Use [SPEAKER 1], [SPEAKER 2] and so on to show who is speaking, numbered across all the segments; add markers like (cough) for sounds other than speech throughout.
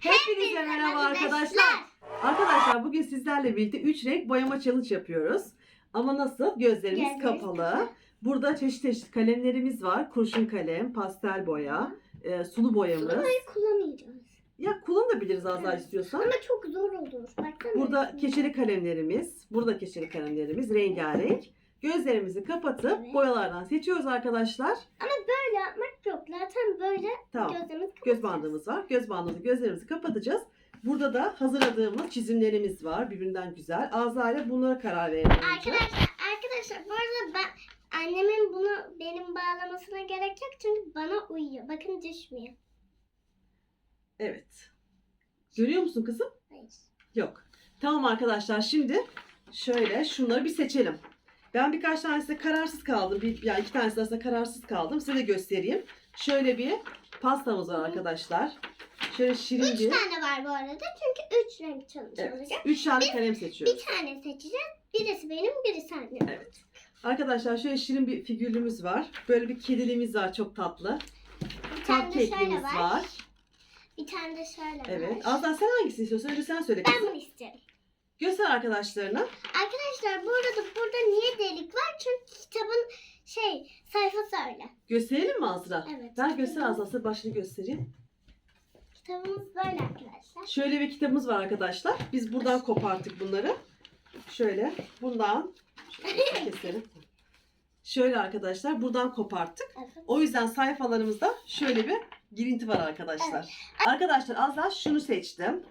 [SPEAKER 1] Hepinize merhaba arkadaşlar. Arkadaşlar bugün sizlerle birlikte 3 renk boyama challenge yapıyoruz. Ama nasıl? Gözlerimiz
[SPEAKER 2] Gözlerimiz
[SPEAKER 1] kapalı.
[SPEAKER 2] kapalı.
[SPEAKER 1] Burada çeşit çeşit kalemlerimiz var. Kurşun kalem, pastel boya, e, sulu boyamız.
[SPEAKER 2] Sulayı kullanamayacağız.
[SPEAKER 1] Ya kullanabiliriz az daha
[SPEAKER 2] Evet.
[SPEAKER 1] istiyorsan.
[SPEAKER 2] Ama çok zor olur. Baksana.
[SPEAKER 1] Burada keçeli kalemlerimiz, burada keçeli kalemlerimiz rengarenk. Gözlerimizi kapatıp
[SPEAKER 2] Evet.
[SPEAKER 1] boyalardan seçiyoruz arkadaşlar.
[SPEAKER 2] Böyle yapmak yok. Zaten böyle
[SPEAKER 1] Tamam.
[SPEAKER 2] gözlerimiz
[SPEAKER 1] Göz bandımız var. Göz bandımızı gözlerimizi kapatacağız. Burada da hazırladığımız çizimlerimiz var. Birbirinden güzel. Azra bunlara karar verelim. önce.
[SPEAKER 2] Arkadaşlar, arkadaşlar bu arada ben annemin bunu benim bağlamasına gerek yok çünkü bana uyuyor. Bakın düşmüyor.
[SPEAKER 1] Evet. Görüyor musun kızım?
[SPEAKER 2] Hayır.
[SPEAKER 1] Yok. Tamam arkadaşlar şimdi şöyle şunları bir seçelim. Ben birkaç tanesinde kararsız kaldım. Bir, yani iki tanesi arasında kararsız kaldım. Size de göstereyim. Şöyle bir pastamız var arkadaşlar. Şöyle şirin
[SPEAKER 2] Üç
[SPEAKER 1] bir.
[SPEAKER 2] tane var bu arada çünkü üç renk çalışacak.
[SPEAKER 1] Evet. Üç tane kalem seçiyoruz.
[SPEAKER 2] Bir tane seçeceğiz. Birisi benim, birisi annem.
[SPEAKER 1] Evet. Arkadaşlar şöyle şirin bir figürlüğümüz var. Böyle bir kediliğimiz var çok tatlı.
[SPEAKER 2] Bir tane de şöyle var.
[SPEAKER 1] var.
[SPEAKER 2] Bir tane de şöyle
[SPEAKER 1] Evet.
[SPEAKER 2] var.
[SPEAKER 1] Azra sen hangisini istiyorsun? Önce sen söyle
[SPEAKER 2] Ben
[SPEAKER 1] kızım.
[SPEAKER 2] bunu istiyorum.
[SPEAKER 1] Göster arkadaşlarına.
[SPEAKER 2] Arkadaşlar bu arada burada niye delik var? Çünkü kitabın şey sayfası öyle.
[SPEAKER 1] Gösterelim mi Azra?
[SPEAKER 2] Evet.
[SPEAKER 1] Ben göster Azra. Size başını göstereyim.
[SPEAKER 2] Kitabımız böyle arkadaşlar.
[SPEAKER 1] Şöyle bir kitabımız var arkadaşlar. Biz buradan koparttık bunları. Şöyle bundan şöyle keselim. Şöyle arkadaşlar buradan koparttık.
[SPEAKER 2] Evet.
[SPEAKER 1] O yüzden sayfalarımızda şöyle bir girinti var arkadaşlar. Arkadaşlar az daha şunu seçtim.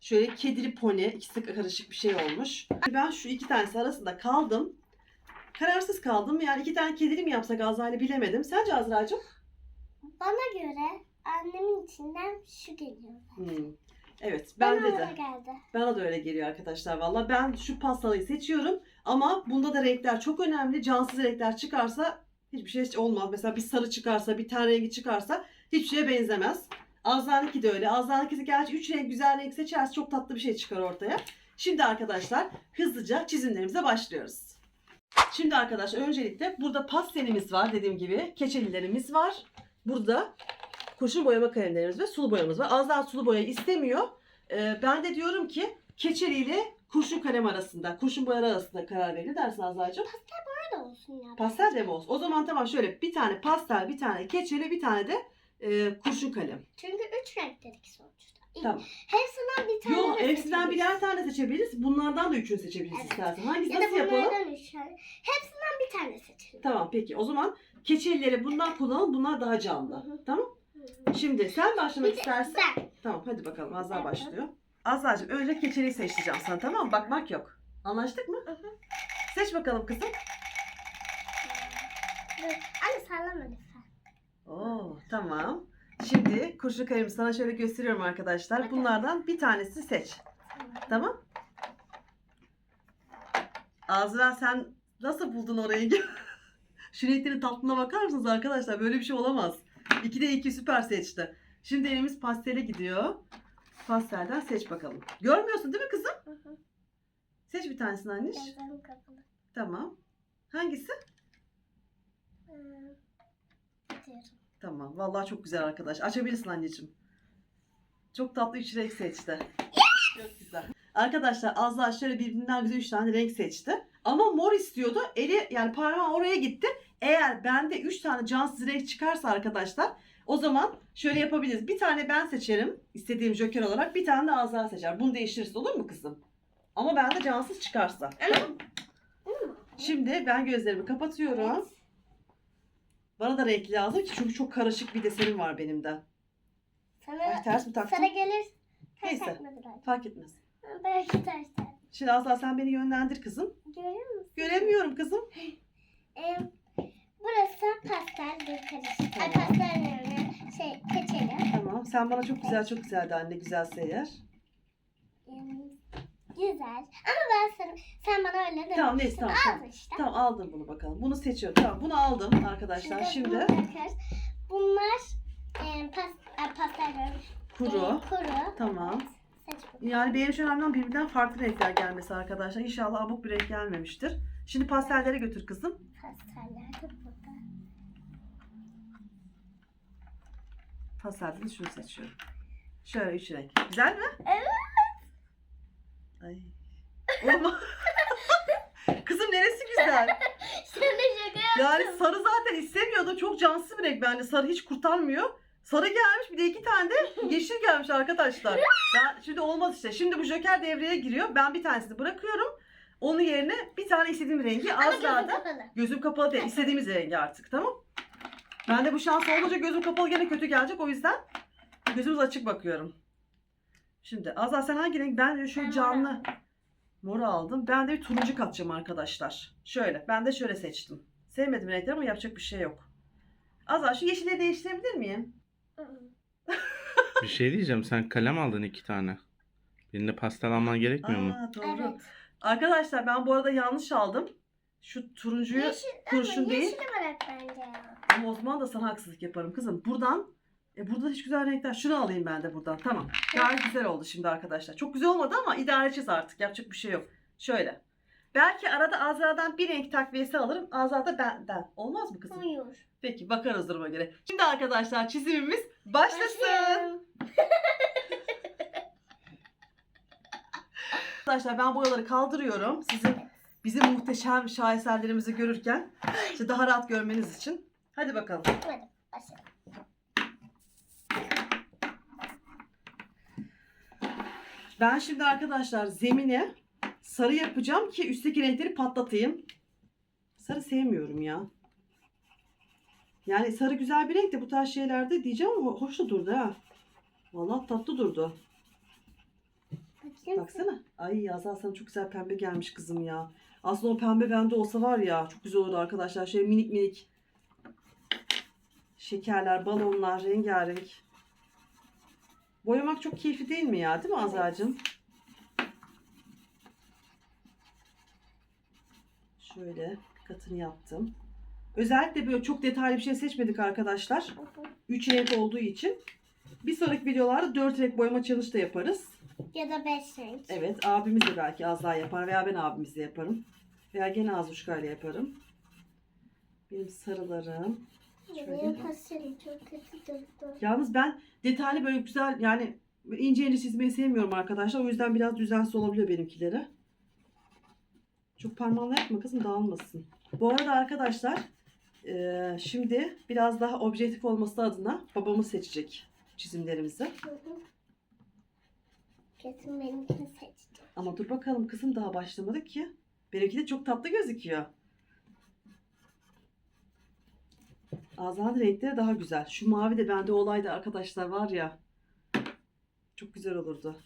[SPEAKER 1] Şöyle kedili pony ikisi karışık bir şey olmuş. Ben şu iki tanesi arasında kaldım. Kararsız kaldım. Yani iki tane kedili mi yapsak Azra'yla bilemedim. Sence Azra'cığım?
[SPEAKER 2] Bana göre annemin içinden şu geliyor.
[SPEAKER 1] Hmm. Evet
[SPEAKER 2] Bana
[SPEAKER 1] bende
[SPEAKER 2] öyle
[SPEAKER 1] de.
[SPEAKER 2] geldi.
[SPEAKER 1] Bana da öyle geliyor arkadaşlar valla. Ben şu pastalıyı seçiyorum. Ama bunda da renkler çok önemli. Cansız renkler çıkarsa hiçbir şey olmaz. Mesela bir sarı çıkarsa, bir ten rengi çıkarsa hiçbir şeye benzemez. Azra'nınki de öyle. Azra'nınki gerçi 3 renk güzel renk seçerse çok tatlı bir şey çıkar ortaya. Şimdi arkadaşlar hızlıca çizimlerimize başlıyoruz. Şimdi arkadaşlar öncelikle burada pastelimiz var dediğim gibi. Keçelilerimiz var. Burada kurşun boyama kalemlerimiz ve sulu boyamız var. Az daha sulu boya istemiyor. Ee, ben de diyorum ki keçeli ile kurşun kalem arasında, kurşun boyalar arasında karar verin dersin Azra'cığım.
[SPEAKER 2] Böyle olsun ya.
[SPEAKER 1] Pastel de mi olsun? O zaman tamam şöyle bir tane pastel, bir tane keçeli, bir tane de e, kurşun kalem.
[SPEAKER 2] Çünkü üç renk dedik sonuçta.
[SPEAKER 1] Tamam.
[SPEAKER 2] Hepsinden bir tane
[SPEAKER 1] Yok
[SPEAKER 2] de
[SPEAKER 1] hepsinden birer tane seçebiliriz. Bunlardan da üçünü seçebiliriz
[SPEAKER 2] Evet.
[SPEAKER 1] istersen. Hangisi
[SPEAKER 2] Ya da
[SPEAKER 1] nasıl yapalım?
[SPEAKER 2] bunlardan üç tane. Hepsinden bir tane seçelim.
[SPEAKER 1] Tamam peki. O zaman keçelileri bundan kullanalım. Bunlar daha canlı.
[SPEAKER 2] Hı hı.
[SPEAKER 1] Tamam. Şimdi sen başlamak
[SPEAKER 2] Bir de
[SPEAKER 1] istersen.
[SPEAKER 2] ben.
[SPEAKER 1] Tamam hadi bakalım Azra
[SPEAKER 2] Evet.
[SPEAKER 1] başlıyor. Azra'cığım önce keçeliyi seçeceğim sana tamam mı? Bakmak yok. Anlaştık mı?
[SPEAKER 2] Hı hı.
[SPEAKER 1] Seç bakalım kızım.
[SPEAKER 2] Dur. Anne sallama lütfen.
[SPEAKER 1] Tamam. Şimdi kurşun kalemi sana şöyle gösteriyorum arkadaşlar.
[SPEAKER 2] Bakalım.
[SPEAKER 1] Bunlardan bir tanesini seç. Tamam. Azra sen nasıl buldun orayı? (laughs) Şu renklerin tatlına bakar mısınız arkadaşlar? Böyle bir şey olamaz. 2'de 2 süper seçti. Şimdi elimiz pastele gidiyor. Pastelden seç bakalım. Görmüyorsun değil mi kızım?
[SPEAKER 2] Hı hı.
[SPEAKER 1] Seç bir tanesini anneş.
[SPEAKER 2] Gözlerim kapalı.
[SPEAKER 1] Tamam. Hangisi?
[SPEAKER 2] Ee, diyorum.
[SPEAKER 1] Tamam. Vallahi çok güzel arkadaş. Açabilirsin anneciğim. Çok tatlı üç renk seçti. Çok güzel. Arkadaşlar az daha şöyle birbirinden güzel üç tane renk seçti. Ama mor istiyordu. Eli yani parmağı oraya gitti. Eğer bende üç tane cansız renk çıkarsa arkadaşlar o zaman şöyle yapabiliriz. Bir tane ben seçerim. istediğim joker olarak. Bir tane de Azra seçer. Bunu değiştirirsin olur mu kızım? Ama bende cansız çıkarsa.
[SPEAKER 2] Mi?
[SPEAKER 1] Şimdi ben gözlerimi kapatıyorum.
[SPEAKER 2] Evet.
[SPEAKER 1] Bana da renkli lazım ki çünkü çok karışık bir desenim var benim de. Ay
[SPEAKER 2] Sana
[SPEAKER 1] ters mi taktın?
[SPEAKER 2] Sarı gelir. Ters
[SPEAKER 1] Neyse. Fark etmez.
[SPEAKER 2] Belki ters tak.
[SPEAKER 1] Şimdi Azra sen beni yönlendir kızım.
[SPEAKER 2] Görüyor musun?
[SPEAKER 1] Göremiyorum kızım.
[SPEAKER 2] Ee, burası pastel bir karışık. Ay
[SPEAKER 1] Tamam.
[SPEAKER 2] pastel yani şey keçeli.
[SPEAKER 1] Tamam. Sen bana çok güzel çok güzeldi anne. Güzelse eğer.
[SPEAKER 2] Ama ben sana, sen bana öyle demiştin.
[SPEAKER 1] Tamam neyse tamam.
[SPEAKER 2] Al
[SPEAKER 1] Tamam,
[SPEAKER 2] işte.
[SPEAKER 1] tamam aldım bunu bakalım. Bunu seçiyorum. Tamam bunu aldım arkadaşlar. Şimdi
[SPEAKER 2] takıyoruz. Bunlar e, pas, e, pastel
[SPEAKER 1] kuru.
[SPEAKER 2] E, kuru.
[SPEAKER 1] Tamam. Yani benim şu olan birbirinden farklı renkler gelmesi arkadaşlar. İnşallah abuk bir renk gelmemiştir. Şimdi pastellere götür kızım.
[SPEAKER 2] Pasteller de burada.
[SPEAKER 1] Pastelde de şunu seçiyorum. Şöyle üç renk. Güzel mi?
[SPEAKER 2] Evet.
[SPEAKER 1] Ay. Olma. (laughs) Kızım neresi güzel? (laughs)
[SPEAKER 2] Sana şaka yaptım.
[SPEAKER 1] Yani sarı zaten istemiyordum. Çok cansız bir renk bence. Sarı hiç kurtarmıyor. Sarı gelmiş bir de iki tane de (laughs) yeşil gelmiş arkadaşlar. Ben, şimdi olmaz işte. Şimdi bu joker devreye giriyor. Ben bir tanesini bırakıyorum. Onun yerine bir tane istediğim rengi
[SPEAKER 2] Ama
[SPEAKER 1] az
[SPEAKER 2] gözüm
[SPEAKER 1] daha da
[SPEAKER 2] kapalı.
[SPEAKER 1] gözüm kapalı değil. istediğimiz rengi artık tamam. Ben de bu şans olunca gözüm kapalı gene kötü gelecek. O yüzden gözümüz açık bakıyorum. Şimdi Azra sen hangi renk? Ben şu
[SPEAKER 2] Ben
[SPEAKER 1] canlı
[SPEAKER 2] mor
[SPEAKER 1] aldım. Ben de bir turuncu katacağım arkadaşlar. Şöyle. Ben de şöyle seçtim. Sevmedim renkleri ama yapacak bir şey yok. Azra şu yeşile değiştirebilir miyim? (laughs)
[SPEAKER 3] Bir şey diyeceğim. Sen kalem aldın iki tane. Birini pastel alman gerekmiyor mu?
[SPEAKER 1] Aa, doğru.
[SPEAKER 2] Evet.
[SPEAKER 1] Arkadaşlar ben bu arada yanlış aldım. Şu turuncuyu
[SPEAKER 2] Yeşil,
[SPEAKER 1] kurşun
[SPEAKER 2] ama
[SPEAKER 1] değil.
[SPEAKER 2] yeşili bırak bence ya.
[SPEAKER 1] Ama o zaman da sana haksızlık yaparım kızım. Buradan e burada hiç güzel renkler. Şunu alayım ben de buradan. Tamam. Gayet güzel oldu şimdi arkadaşlar. Çok güzel olmadı ama idare edeceğiz artık. Yapacak bir şey yok. Şöyle. Belki arada Azra'dan bir renk takviyesi alırım. Azra da benden. Olmaz mı kızım?
[SPEAKER 2] Uyur.
[SPEAKER 1] Peki bakarız duruma göre. Şimdi arkadaşlar çizimimiz başlasın. Arkadaşlar ben boyaları kaldırıyorum. Sizin bizim muhteşem şaheserlerimizi görürken işte daha rahat görmeniz için. Hadi bakalım.
[SPEAKER 2] Hadi
[SPEAKER 1] Ben şimdi arkadaşlar zemine sarı yapacağım ki üstteki renkleri patlatayım. Sarı sevmiyorum ya. Yani sarı güzel bir renk de bu tarz şeylerde diyeceğim ama hoş da durdu ha. Vallahi tatlı durdu.
[SPEAKER 2] Bakayım.
[SPEAKER 1] Baksana. Ay Azal sana çok güzel pembe gelmiş kızım ya. Aslında o pembe bende olsa var ya çok güzel olurdu arkadaşlar. Şöyle minik minik şekerler, balonlar, rengarenk. Boyamak çok keyifli değil mi ya? Değil mi. Azra'cığım? Şöyle katını yaptım. Özellikle böyle çok detaylı bir şey seçmedik arkadaşlar. 3 renk olduğu için. Bir sonraki videolarda 4 renk boyama challenge da yaparız.
[SPEAKER 2] Ya da beş renk.
[SPEAKER 1] Evet abimiz de belki az daha yapar veya ben abimizle yaparım. Veya gene Azuşka'yla yaparım. Benim sarılarım.
[SPEAKER 2] Benim pastelim çok kötü durdu.
[SPEAKER 1] Yalnız ben detaylı böyle güzel yani ince ince çizmeyi sevmiyorum arkadaşlar. O yüzden biraz düzensiz olabiliyor benimkileri. Çok parmağınla yapma kızım dağılmasın. Bu arada arkadaşlar eee, şimdi biraz daha objektif olması adına babamız seçecek çizimlerimizi.
[SPEAKER 2] Kesin benimkini seçti.
[SPEAKER 1] Ama dur bakalım kızım daha başlamadı ki. Benimki de çok tatlı gözüküyor. Azan renkleri daha güzel. Şu mavi de bende olaydı arkadaşlar var ya. Çok güzel olurdu.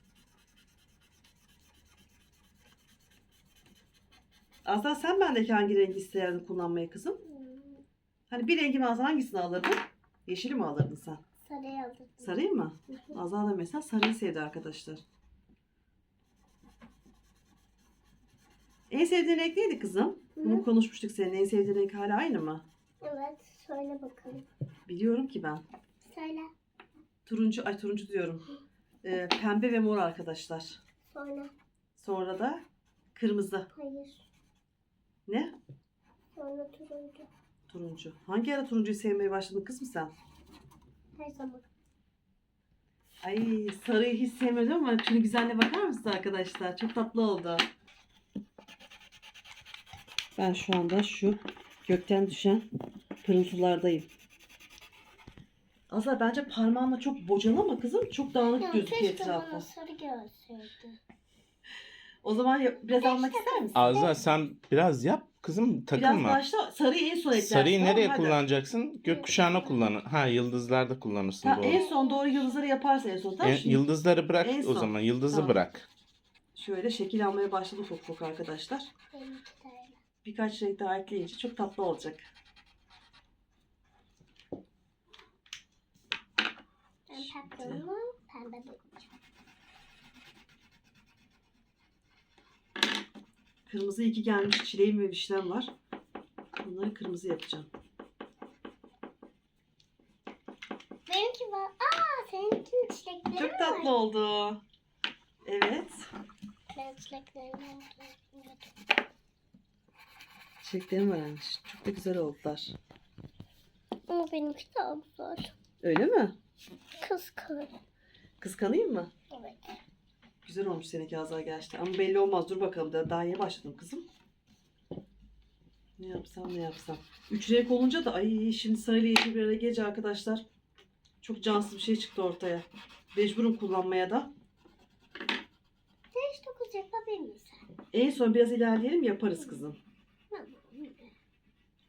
[SPEAKER 1] Azan sen bendeki hangi rengi isterdin kullanmayı kızım?
[SPEAKER 2] Hmm,
[SPEAKER 1] Hani bir rengi Azan hangisini alırdın? Yeşili mi alırdın sen?
[SPEAKER 2] Sarıyı aldım.
[SPEAKER 1] Sarıyı mı? Azal da mesela sarıyı sevdi arkadaşlar. En sevdiğin renk neydi kızım?
[SPEAKER 2] Hı.
[SPEAKER 1] Bunu konuşmuştuk senin. En sevdiğin renk hala aynı mı?
[SPEAKER 2] Evet söyle bakalım.
[SPEAKER 1] Biliyorum ki ben.
[SPEAKER 2] Söyle.
[SPEAKER 1] Turuncu, ay turuncu diyorum. Ee, pembe ve mor arkadaşlar.
[SPEAKER 2] Sonra.
[SPEAKER 1] Sonra da kırmızı.
[SPEAKER 2] Hayır.
[SPEAKER 1] Ne?
[SPEAKER 2] Sonra turuncu.
[SPEAKER 1] Turuncu. Hangi ara turuncuyu sevmeye başladın kızım sen?
[SPEAKER 2] Her zaman.
[SPEAKER 1] Ay sarıyı hiç sevmedim ama şunun güzelliğine bakar mısınız arkadaşlar? Çok tatlı oldu. Ben şu anda şu gökten düşen pırıltılardayım. Aslında bence parmağınla çok bocalama kızım. Çok dağınık
[SPEAKER 2] Ya
[SPEAKER 1] gözüküyor
[SPEAKER 2] keşke
[SPEAKER 1] etrafı.
[SPEAKER 2] bana sarı gelseydi. (laughs)
[SPEAKER 1] O zaman ya- biraz almak ister misin?
[SPEAKER 3] Azra sen biraz yap kızım
[SPEAKER 1] Biraz
[SPEAKER 3] takılma.
[SPEAKER 1] başla. Sarıyı en son eklersin.
[SPEAKER 3] Sarıyı
[SPEAKER 1] tamam mı?
[SPEAKER 3] nereye
[SPEAKER 1] Hadi.
[SPEAKER 3] kullanacaksın? Gökkuşağına kullan. Ha yıldızlarda kullanırsın
[SPEAKER 1] Ha,
[SPEAKER 3] doğru.
[SPEAKER 1] en son doğru yıldızları yaparsa en son. Tamam
[SPEAKER 3] E,
[SPEAKER 1] Şimdi
[SPEAKER 3] yıldızları bırak
[SPEAKER 1] en
[SPEAKER 3] o
[SPEAKER 1] son.
[SPEAKER 3] zaman. Yıldızı
[SPEAKER 1] Tamam.
[SPEAKER 3] bırak.
[SPEAKER 1] Şöyle şekil almaya başladı ufak ufak arkadaşlar.
[SPEAKER 2] Benimki de.
[SPEAKER 1] Birkaç renk daha ekleyince çok tatlı olacak.
[SPEAKER 2] Ben tatlımı pembe boyayacağım.
[SPEAKER 1] Kırmızı iki gelmiş çileğim ve vişnem var. Bunları kırmızı yapacağım.
[SPEAKER 2] Benimki var. Aa seninkinin çilekleri
[SPEAKER 1] Çok
[SPEAKER 2] var.
[SPEAKER 1] tatlı oldu. Evet.
[SPEAKER 2] Ben çileklerini aldım.
[SPEAKER 1] Çiçeklerim varmış. Çok da güzel oldular.
[SPEAKER 2] Ama benimki daha güzel.
[SPEAKER 1] Öyle mi?
[SPEAKER 2] Kız.
[SPEAKER 1] Kıskanayım mı?
[SPEAKER 2] Evet.
[SPEAKER 1] Güzel olmuş seninki Azra gerçekten. Ama belli olmaz. Dur bakalım. Daha, daha yeni başladım kızım. Ne yapsam ne yapsam. Üç renk olunca da ay şimdi sarıyla yeşil bir araya gelince arkadaşlar. Çok cansız bir şey çıktı ortaya. Mecburum kullanmaya da.
[SPEAKER 2] Beş dokuz yapabilir misin?
[SPEAKER 1] En son biraz ilerleyelim yaparız kızım.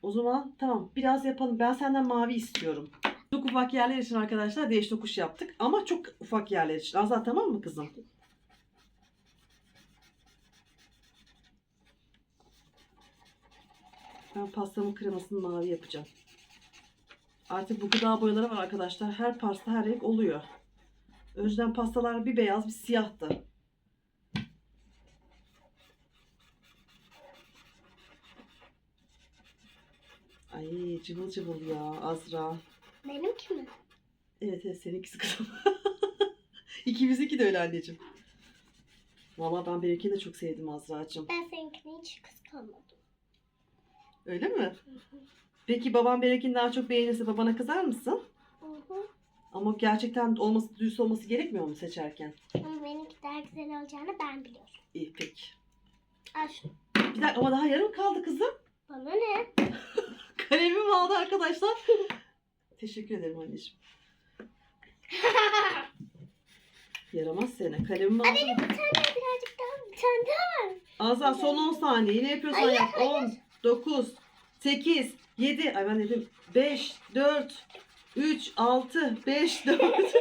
[SPEAKER 1] O zaman tamam biraz yapalım. Ben senden mavi istiyorum. Çok ufak yerler için arkadaşlar değiş tokuş yaptık. Ama çok ufak yerler için. Azat tamam mı kızım? Ben pastamın kremasını mavi yapacağım. Artık bu gıda boyaları var arkadaşlar. Her pasta her renk oluyor. Önceden pastalar bir beyaz bir siyahtı. Ay cıvıl cıvıl ya Azra.
[SPEAKER 2] Benimki mi?
[SPEAKER 1] Evet evet seninkisi kızım. (laughs) İkimizinki de öyle anneciğim. Valla ben benimkini de çok sevdim Azra'cığım.
[SPEAKER 2] Ben seninkini hiç kıskanmadım.
[SPEAKER 1] Öyle mi? Peki babam benimkini daha çok beğenirse babana kızar mısın?
[SPEAKER 2] Hı hı.
[SPEAKER 1] Ama gerçekten olması, dürüst olması gerekmiyor mu seçerken?
[SPEAKER 2] Ama benimki daha güzel olacağını ben biliyorum.
[SPEAKER 1] İyi peki.
[SPEAKER 2] Al şunu.
[SPEAKER 1] Bir dakika ama daha yarım kaldı kızım.
[SPEAKER 2] Bana ne? (laughs)
[SPEAKER 1] Kalemim aldı arkadaşlar. Teşekkür ederim anneciğim. (laughs) Yaramaz seni. Kalemimi aldım.
[SPEAKER 2] Bir tane birazcık daha bir tane daha var.
[SPEAKER 1] Azra son 10 saniye. Yine yapıyorsan
[SPEAKER 2] Hayır,
[SPEAKER 1] yap. 10, 9, 8, 7. Ay ben dedim 5, 4, 3, 6, 5, 4.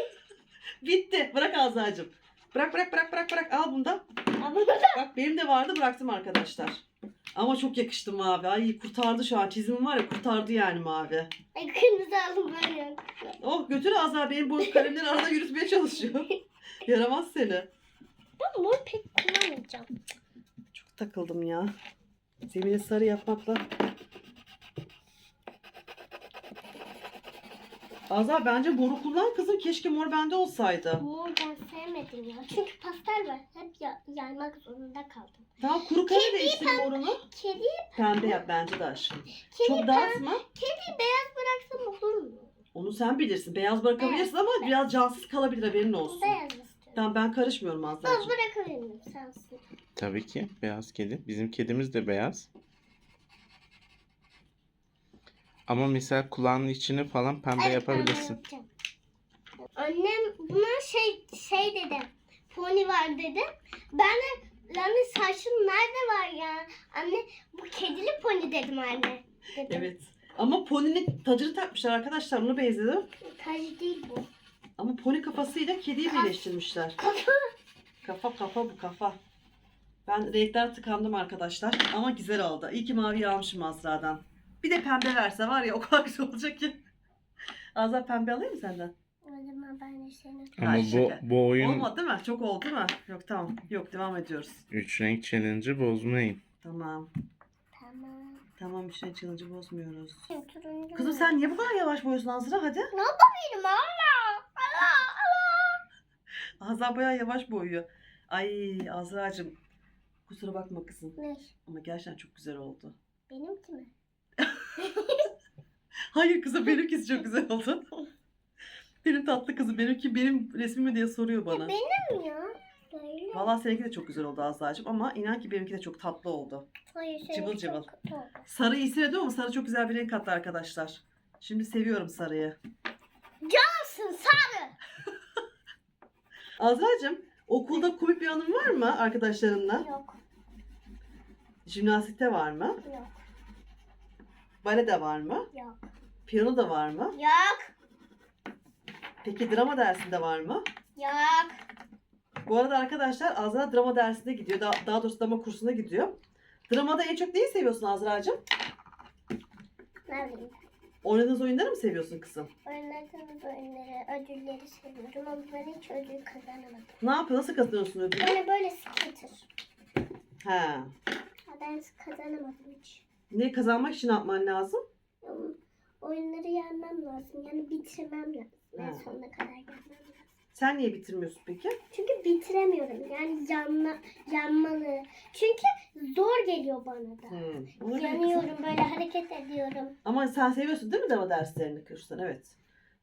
[SPEAKER 1] Bitti. Bırak Azra'cığım. Bırak bırak bırak bırak bırak. Al bunu da.
[SPEAKER 2] Ama
[SPEAKER 1] Bak benim de vardı bıraktım arkadaşlar. Ama çok yakıştı mavi. Ay kurtardı şu an. Çizimim var ya kurtardı yani mavi.
[SPEAKER 2] Ay, kırmızı aldım böyle.
[SPEAKER 1] Oh götür Azra benim bu kalemleri arada yürütmeye çalışıyor. (laughs) Yaramaz seni.
[SPEAKER 2] Ben mor pek kullanmayacağım.
[SPEAKER 1] Çok takıldım ya. Zemini sarı yapmakla. Azar bence moru kullan kızım. Keşke mor bende olsaydı.
[SPEAKER 2] Mor ben sevmedim ya. Çünkü pastel var. Hep ya, yaymak zorunda kaldım.
[SPEAKER 1] Tamam kuru kare değiştir morunu.
[SPEAKER 2] Kedi,
[SPEAKER 1] Pembe yap bence de aşkım.
[SPEAKER 2] kedi,
[SPEAKER 1] Çok dağıtma.
[SPEAKER 2] kedi beyaz bıraksam olur mu?
[SPEAKER 1] Onu sen bilirsin. Beyaz bırakabilirsin ama biraz cansız kalabilir haberin olsun.
[SPEAKER 2] Beyaz istiyorum.
[SPEAKER 1] Tamam ben karışmıyorum
[SPEAKER 2] Al
[SPEAKER 1] Azra'cığım.
[SPEAKER 2] bırakabilir miyim sensin?
[SPEAKER 3] Tabii ki beyaz kedi. Bizim kedimiz de beyaz. Ama mesela kulağının içini falan pembe
[SPEAKER 2] Evet,
[SPEAKER 3] yapabilirsin.
[SPEAKER 2] ben de yapacağım. Annem buna şey şey dedi. Pony var dedi. Ben de anne saçın nerede var ya? Anne bu kedili pony dedim anne. Dedim.
[SPEAKER 1] Evet. Ama poninin tacını takmışlar arkadaşlar. Bunu benzedim.
[SPEAKER 2] Tacı değil bu.
[SPEAKER 1] Ama pony kafasıyla kediyi birleştirmişler.
[SPEAKER 2] Kafa.
[SPEAKER 1] Kafa kafa bu kafa. Ben renkler tıkandım arkadaşlar. Ama güzel oldu. İyi ki mavi almışım Azra'dan. Bir de pembe verse var ya o kadar güzel olacak ki. Azra pembe alayım mı senden?
[SPEAKER 2] O zaman ben de seni.
[SPEAKER 3] Ama
[SPEAKER 1] Ay,
[SPEAKER 3] bu,
[SPEAKER 1] şaka.
[SPEAKER 3] bu oyun
[SPEAKER 1] Olmadı değil mi? Çok oldu değil mi? Yok tamam. Yok devam ediyoruz.
[SPEAKER 3] 3 renk challenge'ı bozmayın.
[SPEAKER 1] Tamam.
[SPEAKER 2] Tamam.
[SPEAKER 1] Tamam bir şey challenge'ı bozmuyoruz.
[SPEAKER 2] Turuncu.
[SPEAKER 1] Kızım sen niye bu kadar yavaş boyuyorsun Azra? Hadi.
[SPEAKER 2] Ne yapayım Allah? Allah Allah.
[SPEAKER 1] Azra bayağı yavaş boyuyor. Ay Azra'cığım. Kusura bakma kızım.
[SPEAKER 2] Ne?
[SPEAKER 1] Ama gerçekten çok güzel oldu.
[SPEAKER 2] Benimki mi? (laughs)
[SPEAKER 1] Hayır kızım benimkisi çok güzel oldu. (laughs) benim tatlı kızım benimki benim resmimi diye soruyor bana.
[SPEAKER 2] Benim ya. Böyle.
[SPEAKER 1] Vallahi seninki de çok güzel oldu Azra'cığım ama inan ki benimki de çok tatlı oldu.
[SPEAKER 2] Hayır, seninki
[SPEAKER 1] Cıvıl. Sarı iyisi ama sarı çok güzel bir renk kattı arkadaşlar. Şimdi seviyorum sarıyı.
[SPEAKER 2] Nasılsın sarı? (laughs)
[SPEAKER 1] Azra'cığım okulda komik bir anın var mı arkadaşlarınla?
[SPEAKER 2] Yok.
[SPEAKER 1] Jimnastikte var mı?
[SPEAKER 2] Yok.
[SPEAKER 1] Balede var mı?
[SPEAKER 2] Yok.
[SPEAKER 1] Piyano da var mı?
[SPEAKER 2] Yok.
[SPEAKER 1] Peki drama dersinde var mı?
[SPEAKER 2] Yok.
[SPEAKER 1] Bu arada arkadaşlar Azra drama dersine gidiyor. Daha, daha doğrusu drama kursuna gidiyor. Dramada en çok neyi seviyorsun Azra'cığım?
[SPEAKER 2] Ne bileyim.
[SPEAKER 1] Oynadığınız oyunları mı seviyorsun kızım?
[SPEAKER 2] Oynadığımız oyunları, ödülleri seviyorum ama ben hiç ödül kazanamadım.
[SPEAKER 1] Ne yapıyor? Nasıl kazanıyorsun ödülü?
[SPEAKER 2] Yani böyle skater.
[SPEAKER 1] He.
[SPEAKER 2] Ben kazanamadım hiç.
[SPEAKER 1] Ne kazanmak için ne yapman lazım?
[SPEAKER 2] Oyunları yenmem lazım. Yani bitirmem lazım. En
[SPEAKER 1] Ha.
[SPEAKER 2] sonuna kadar gelmem lazım.
[SPEAKER 1] Sen niye bitirmiyorsun peki?
[SPEAKER 2] Çünkü bitiremiyorum. Yani yanma, yanmalı. Çünkü zor geliyor bana da.
[SPEAKER 1] Hmm. olabilir kızım.
[SPEAKER 2] Yanıyorum böyle hareket ediyorum.
[SPEAKER 1] Ama sen seviyorsun değil mi drama derslerini kurstan? Evet.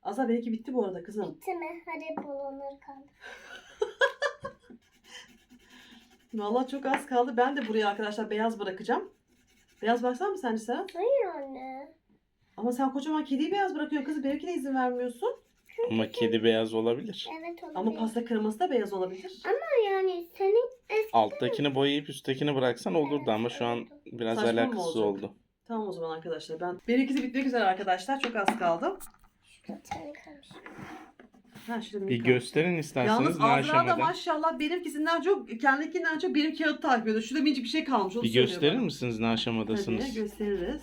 [SPEAKER 1] Azra benimki bitti bu arada kızım.
[SPEAKER 2] Bitti mi? Hadi balonları kaldı. (laughs)
[SPEAKER 1] Vallahi çok az kaldı. Ben de buraya arkadaşlar beyaz bırakacağım. Beyaz bıraksan mı sence Serhat?
[SPEAKER 2] Hayır anne.
[SPEAKER 1] Ama sen kocaman kediyi beyaz bırakıyorsun kızım. Benimkine izin vermiyorsun.
[SPEAKER 3] Ama kedi beyaz olabilir.
[SPEAKER 2] Evet olabilir.
[SPEAKER 1] Ama pasta kırması da beyaz olabilir.
[SPEAKER 2] Ama yani senin eski...
[SPEAKER 3] Alttakini boyayıp üsttekini bıraksan olurdu ama şu an biraz
[SPEAKER 1] Saçma mı
[SPEAKER 3] alakasız
[SPEAKER 1] olacak?
[SPEAKER 3] oldu.
[SPEAKER 1] Tamam o zaman arkadaşlar. Ben benimkisi bitmek üzere arkadaşlar. Çok az kaldı.
[SPEAKER 2] Şurada tane kalmış.
[SPEAKER 1] Ha
[SPEAKER 3] Bir gösterin isterseniz
[SPEAKER 1] Yalnız Azra da maşallah benimkisinden çok, kendikinden çok benim kağıt takip ediyor. Şurada minicik bir şey kalmış. Onu
[SPEAKER 3] Bir gösterir
[SPEAKER 1] bana.
[SPEAKER 3] misiniz ne aşamadasınız?
[SPEAKER 1] Tabii gösteririz.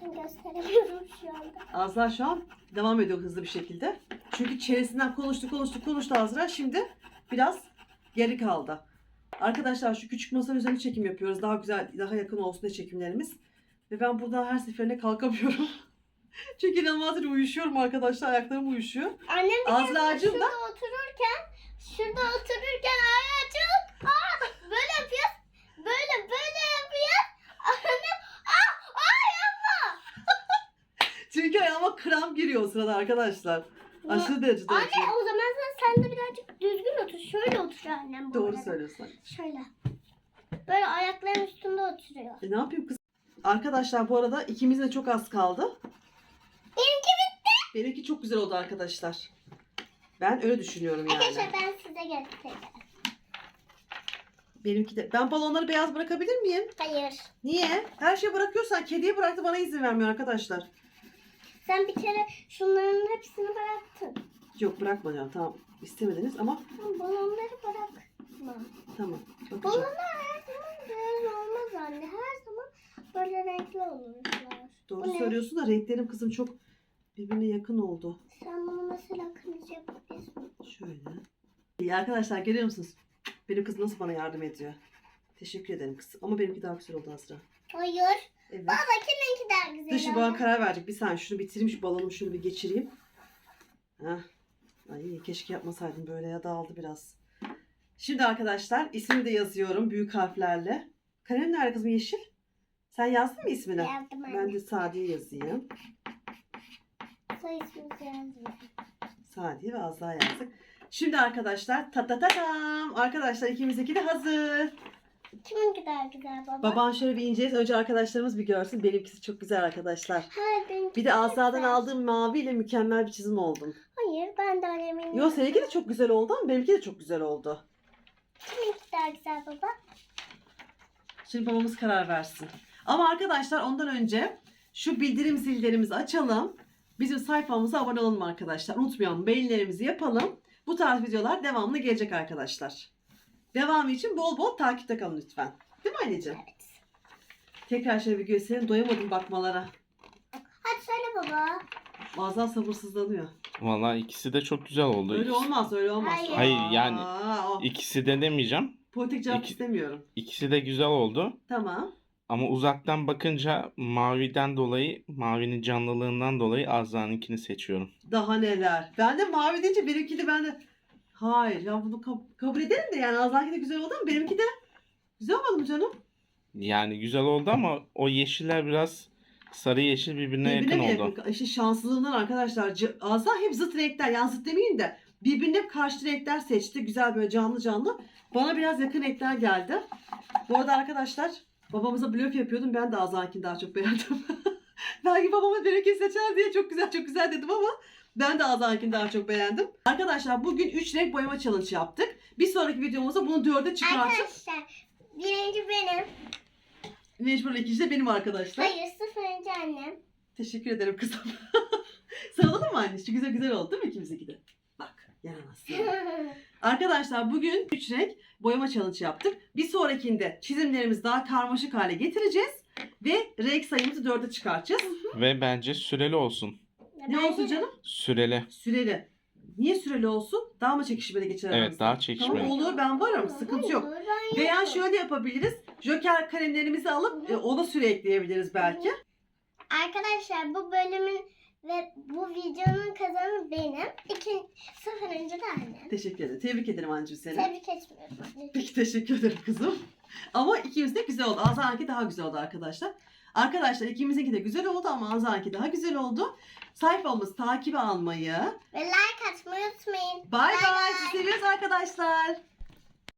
[SPEAKER 2] Gösteremiyorum şu anda.
[SPEAKER 1] Azra şu an devam ediyor hızlı bir şekilde. Çünkü çenesinden konuştu konuştu konuştu Azra. Şimdi biraz geri kaldı. Arkadaşlar şu küçük masanın üzerine çekim yapıyoruz. Daha güzel, daha yakın olsun diye çekimlerimiz. Ve ben buradan her seferinde kalkamıyorum. (laughs) (laughs) Çünkü inanılmaz derecede uyuşuyorum arkadaşlar. Ayaklarım uyuşuyor.
[SPEAKER 2] Annem bir
[SPEAKER 1] Azra'cığım da
[SPEAKER 2] şurada otururken şurada otururken ayağım aa böyle yapıyor. Böyle böyle yapıyor. Annem aa aa yapma. (laughs)
[SPEAKER 1] çünkü ayağıma kramp giriyor o sırada arkadaşlar. Aşırı derecede
[SPEAKER 2] Anne
[SPEAKER 1] acıyor.
[SPEAKER 2] o zaman sen, sen de birazcık düzgün otur. Şöyle otur annem bu
[SPEAKER 1] Doğru
[SPEAKER 2] arada.
[SPEAKER 1] söylüyorsun.
[SPEAKER 2] Şöyle. Böyle ayakların üstünde oturuyor.
[SPEAKER 1] E ne yapayım kız? Arkadaşlar bu arada ikimizin de çok az kaldı.
[SPEAKER 2] Benimki
[SPEAKER 1] çok güzel oldu arkadaşlar. Ben öyle düşünüyorum yani.
[SPEAKER 2] Arkadaşlar ben size göstereyim.
[SPEAKER 1] Benimki de. Ben balonları beyaz bırakabilir miyim?
[SPEAKER 2] Hayır.
[SPEAKER 1] Niye? Her şeyi bırakıyorsan kediye bıraktı bana izin vermiyor arkadaşlar.
[SPEAKER 2] Sen bir kere şunların hepsini bıraktın.
[SPEAKER 1] Yok bırakma canım tamam. İstemediniz ama
[SPEAKER 2] Ama Balonları bırakma.
[SPEAKER 1] tamam. Bakacağım.
[SPEAKER 2] Balonlar her zaman beyaz olmaz anne. Her zaman böyle renkli olurlar.
[SPEAKER 1] Doğru
[SPEAKER 2] Bu ne?
[SPEAKER 1] söylüyorsun da renklerim kızım çok birbirine yakın oldu.
[SPEAKER 2] Sen bunu mesela kırmızı yapabilirsin.
[SPEAKER 1] Şöyle. İyi arkadaşlar görüyor musunuz? Benim kızım nasıl bana yardım ediyor. Teşekkür ederim kızım. Ama benimki daha güzel oldu Azra.
[SPEAKER 2] Hayır.
[SPEAKER 1] Evet.
[SPEAKER 2] Baba kiminki daha güzel? Ama?
[SPEAKER 1] bana karar verecek. Bir saniye şunu bitireyim şu balonumu şunu bir geçireyim. Heh. Ay keşke yapmasaydım böyle ya dağıldı biraz. Şimdi arkadaşlar ismini de yazıyorum büyük harflerle. Kalem nerede kızım yeşil? Sen yazdın mı ismini?
[SPEAKER 2] Yazdım anne.
[SPEAKER 1] Ben de Sadiye yazayım.
[SPEAKER 2] Soy ismimizi.
[SPEAKER 1] Sadiye ve Azra yazdık. Şimdi arkadaşlar ta ta ta tam. Arkadaşlar ikimizdeki de hazır.
[SPEAKER 2] Kiminki daha güzel baba?
[SPEAKER 1] Baban şöyle bir incelesin. Önce arkadaşlarımız bir görsün. Benimkisi çok güzel arkadaşlar.
[SPEAKER 2] Hayır benimki
[SPEAKER 1] Bir de
[SPEAKER 2] güzel.
[SPEAKER 1] aldığım maviyle mükemmel bir çizim oldum.
[SPEAKER 2] Hayır ben de annemin.
[SPEAKER 1] Yo seninki de çok güzel oldu ama benimki de çok güzel oldu.
[SPEAKER 2] Kiminki daha güzel baba?
[SPEAKER 1] Şimdi babamız karar versin. Ama arkadaşlar ondan önce şu bildirim zillerimizi açalım. Bizim sayfamıza abone olalım arkadaşlar. Unutmayalım beğenilerimizi yapalım. Bu tarz videolar devamlı gelecek arkadaşlar. Devamı için bol bol takipte kalın lütfen. Değil mi anneciğim?
[SPEAKER 2] Evet.
[SPEAKER 1] Tekrar şöyle bir gösterelim. Doyamadım bakmalara.
[SPEAKER 2] Hadi söyle baba.
[SPEAKER 1] Bazen sabırsızlanıyor.
[SPEAKER 3] Vallahi ikisi de çok güzel oldu.
[SPEAKER 1] Öyle
[SPEAKER 3] İkisi-
[SPEAKER 1] olmaz öyle olmaz.
[SPEAKER 2] Hayır.
[SPEAKER 3] Hayır, yani
[SPEAKER 1] Aa, o
[SPEAKER 3] İkisi de demeyeceğim.
[SPEAKER 1] politik cevap
[SPEAKER 3] İki-
[SPEAKER 1] istemiyorum.
[SPEAKER 3] İkisi de güzel oldu.
[SPEAKER 1] Tamam.
[SPEAKER 3] Ama uzaktan bakınca maviden dolayı, mavinin canlılığından dolayı Azra'nınkini seçiyorum.
[SPEAKER 1] Daha neler. Ben de mavi deyince benimki de ben de hayır ya bunu kab- kabul ederim de yani Azra'nınki de güzel oldu ama benimki de güzel olmadı mı canım?
[SPEAKER 3] Yani güzel oldu ama o yeşiller biraz sarı yeşil birbirine,
[SPEAKER 1] Birbirine
[SPEAKER 3] yakın oldu.
[SPEAKER 1] yakın? İşte şanslılığından arkadaşlar. C- Azra hep zıt renkler yani zıt demeyeyim de birbirine hep karşı renkler seçti. Güzel böyle canlı canlı. Bana biraz yakın renkler geldi. Bu arada arkadaşlar babamıza blöf yapıyordum. Ben de Azra'nkini daha çok beğendim. (laughs) Belki babama benimkini seçer diye çok güzel çok güzel dedim ama ben de Azra'nkini daha çok beğendim. Arkadaşlar bugün 3 renk boyama challenge yaptık. Bir sonraki videomuzda bunu 4'e çıkartıp
[SPEAKER 2] Arkadaşlar birinci benim.
[SPEAKER 1] mecbur ikinci de benim arkadaşlar.
[SPEAKER 2] Hayır sıfırıncı annem.
[SPEAKER 1] Teşekkür ederim kızım. (laughs) Sarılalım mı anne? Şu güzel güzel oldu değil mi ikimizdeki de? Bak yaramaz. (laughs) Arkadaşlar bugün 3 renk boyama challenge yaptık. Bir sonrakinde çizimlerimizi daha karmaşık hale getireceğiz. Ve renk sayımızı 4'e çıkartacağız.
[SPEAKER 3] Ve bence süreli olsun.
[SPEAKER 1] Ne olsun canım?
[SPEAKER 3] Süreli.
[SPEAKER 1] Süreli. Niye süreli olsun? Daha mı çekişmeli geçer
[SPEAKER 3] Evet
[SPEAKER 1] aramızda?
[SPEAKER 3] daha çekişmeli.
[SPEAKER 1] Tamam olur ben varım sıkıntı yok. Veya şöyle yapabiliriz. Joker kalemlerimizi alıp e, ona süre ekleyebiliriz belki.
[SPEAKER 2] Arkadaşlar bu bölümün ve bu videonun kazanı benim. İki, sıfırıncı da annem.
[SPEAKER 1] Teşekkür ederim. Tebrik ederim anneciğim seni.
[SPEAKER 2] Tebrik etmiyorum.
[SPEAKER 1] Peki teşekkür ederim kızım. Ama ikimiz de güzel oldu. Azra'nınki daha güzel oldu arkadaşlar. Arkadaşlar ikimizinki de güzel oldu ama Anza'nınki daha güzel oldu. Sayfamız takibi almayı.
[SPEAKER 2] Ve like atmayı unutmayın.
[SPEAKER 1] Bay
[SPEAKER 2] Bay
[SPEAKER 1] bay.
[SPEAKER 2] bay.
[SPEAKER 1] Sizi seviyoruz arkadaşlar.